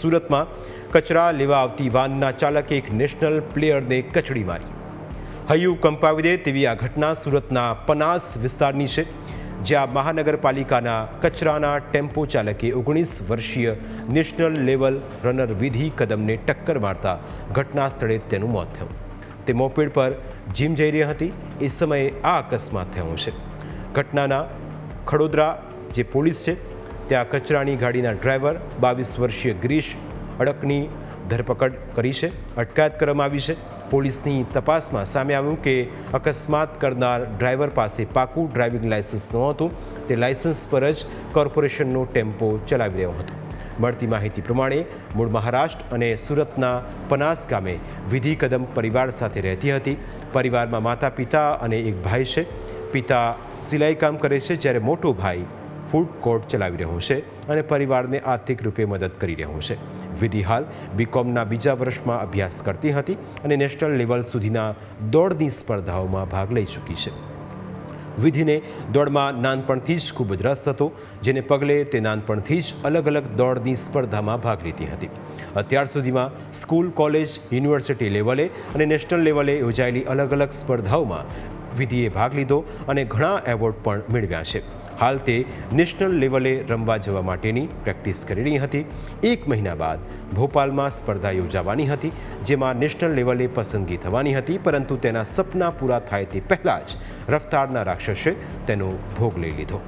સુરતમાં કચરા લેવા આવતી વાનના ચાલકે એક નેશનલ પ્લેયરને કચડી મારી. હૈયું કંપાવી દે તેવી આ ઘટના સુરતના પનાસ વિસ્તારની છે, જ્યાં મહાનગરપાલિકાના કચરાના ટેમ્પો ચાલકે ઓગણીસ વર્ષીય નેશનલ લેવલ રનર વિધિ કદમને ટક્કર મારતા ઘટના સ્થળે તેનું મોત થયું. તે મોપેડ પર જીમ જઈ રહી હતી, એ સમયે આ અકસ્માત થયો છે. ઘટનાના ખડોદરા જે પોલીસ છે ત્યાં કચરાની ગાડીના ડ્રાઈવર, બાવીસ વર્ષીય ગ્રીશ અડકની ધરપકડ કરી છે. અટકાયત કરવામાં આવી છે. પોલીસની તપાસમાં સામે આવ્યું કે અકસ્માત કરનાર ડ્રાઈવર પાસે પાકું ડ્રાઇવિંગ લાયસન્સ નહોતું. તે લાયસન્સ પર જ કોર્પોરેશનનો ટેમ્પો ચલાવી રહ્યો હતો. મળતી માહિતી પ્રમાણે મૂળ મહારાષ્ટ્ર અને સુરતના પનાસ ગામે વિધિ કદમ પરિવાર સાથે રહેતી હતી. પરિવારમાં માતા પિતા અને એક ભાઈ છે. પિતા સિલાઈ કામ કરે છે જ્યારે મોટો ભાઈ ફૂડ કોર્ટ ચલાવી રહ્યું છે અને પરિવારને આર્થિક રૂપે મદદ કરી રહ્યું છે. વિધિ હાલ બીકોમના બીજા વર્ષમાં અભ્યાસ કરતી હતી અને નેશનલ લેવલ સુધીના દોડની સ્પર્ધાઓમાં ભાગ લઈ ચૂકી છે. વિધિને દોડમાં નાનપણથી જ ખૂબ જ રસ હતો, જેને પગલે તે નાનપણથી જ અલગ અલગ દોડની સ્પર્ધામાં ભાગ લીધી હતી. અત્યાર સુધીમાં સ્કૂલ, કોલેજ, યુનિવર્સિટી લેવલે અને નેશનલ લેવલે યોજાયેલી અલગ અલગ સ્પર્ધાઓમાં વિધિએ ભાગ લીધો અને ઘણા એવોર્ડ પણ મેળવ્યા છે. હાલ તે નેશનલ લેવલે રમવા જવા માટેની પ્રેક્ટિસ કરી રહી હતી. એક મહિના બાદ ભોપાલમાં સ્પર્ધા યોજાવાની હતી, જેમાં નેશનલ લેવલે પસંદગી થવાની હતી, પરંતુ તેના સપના પૂરા થાય તે પહેલાં જ રફતારના રાક્ષસે તેનો ભોગ લઈ લીધો.